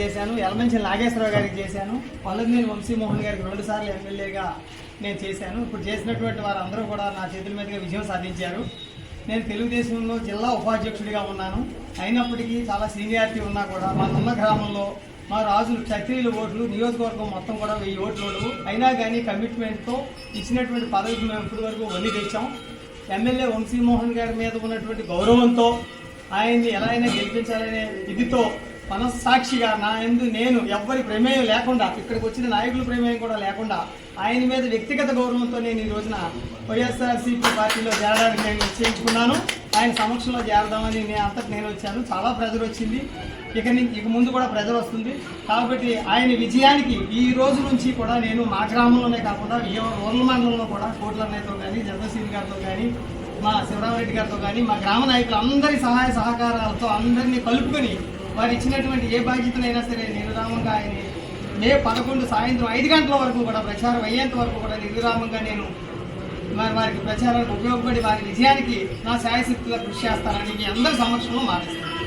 చేశాను. యలమంచి నాగేశ్వరరావు గారికి చేశాను. పల్లెనేని వంశీమోహన్ గారికి రెండు సార్లు ఎమ్మెల్యేగా నేను చేశాను. ఇప్పుడు చేసినటువంటి వారందరూ కూడా నా చేతుల మీదుగా విజయం సాధించారు. నేను తెలుగుదేశంలో జిల్లా ఉపాధ్యక్షుడిగా ఉన్నాను. అయినప్పటికీ చాలా సీనియారిటీ ఉన్నా కూడా మా ఉన్న గ్రామంలో మా రాజులు క్షత్రియుల ఓట్లు నియోజకవర్గం మొత్తం కూడా వెయ్యి ఓట్లు అయినా కానీ కమిట్మెంట్తో ఇచ్చినటువంటి పదవికి మేము ఇప్పటి వరకు వన్నీ తెచ్చాం. ఎమ్మెల్యే వంశీమోహన్ గారి మీద ఉన్నటువంటి గౌరవంతో ఆయన్ని ఎలా అయినా గెలిపించాలనే ఇదితో మనస్సాక్షిగా నా ఎందు నేను ఎవ్వరి ప్రమేయం లేకుండా ఇక్కడికి వచ్చిన నాయకుల ప్రమేయం కూడా లేకుండా ఆయన మీద వ్యక్తిగత గౌరవంతో నేను ఈ రోజున వైఎస్ఆర్సీపీ పార్టీలో చేరడానికి నేను నిశ్చయించుకున్నాను. ఆయన సమక్షంలో చేరదామని నేను అంతటి నేను వచ్చాను. చాలా ప్రెజర్ వచ్చింది. ఇక నుంచి ఇక ముందు కూడా ప్రెజర్ వస్తుంది. కాబట్టి ఆయన విజయానికి ఈ రోజు నుంచి కూడా నేను మా గ్రామంలోనే కాకుండా విజయవాడ రూరల్ మండలంలో కూడా కోట్ల అన్నయ్యతో కానీ జగదీశ్వరి గారితో కానీ మా శివరామరెడ్డి గారితో కానీ మా గ్రామ నాయకులు అందరి సహాయ సహకారాలతో అందరినీ కలుపుకొని వారు ఇచ్చినటువంటి ఏ బాధ్యతనైనా సరే నిర్విరామంగా ఆయన మే పదకొండు సాయంత్రం ఐదు గంటల వరకు కూడా ప్రచారం అయ్యేంత వరకు కూడా నిర్విరామంగా నేను మరి వారికి ప్రచారానికి ఉపయోగపడి వారి విజయానికి నా శాయశక్తిగా కృషి చేస్తానని మీ అందరి సమక్షంలో మాటిస్తాను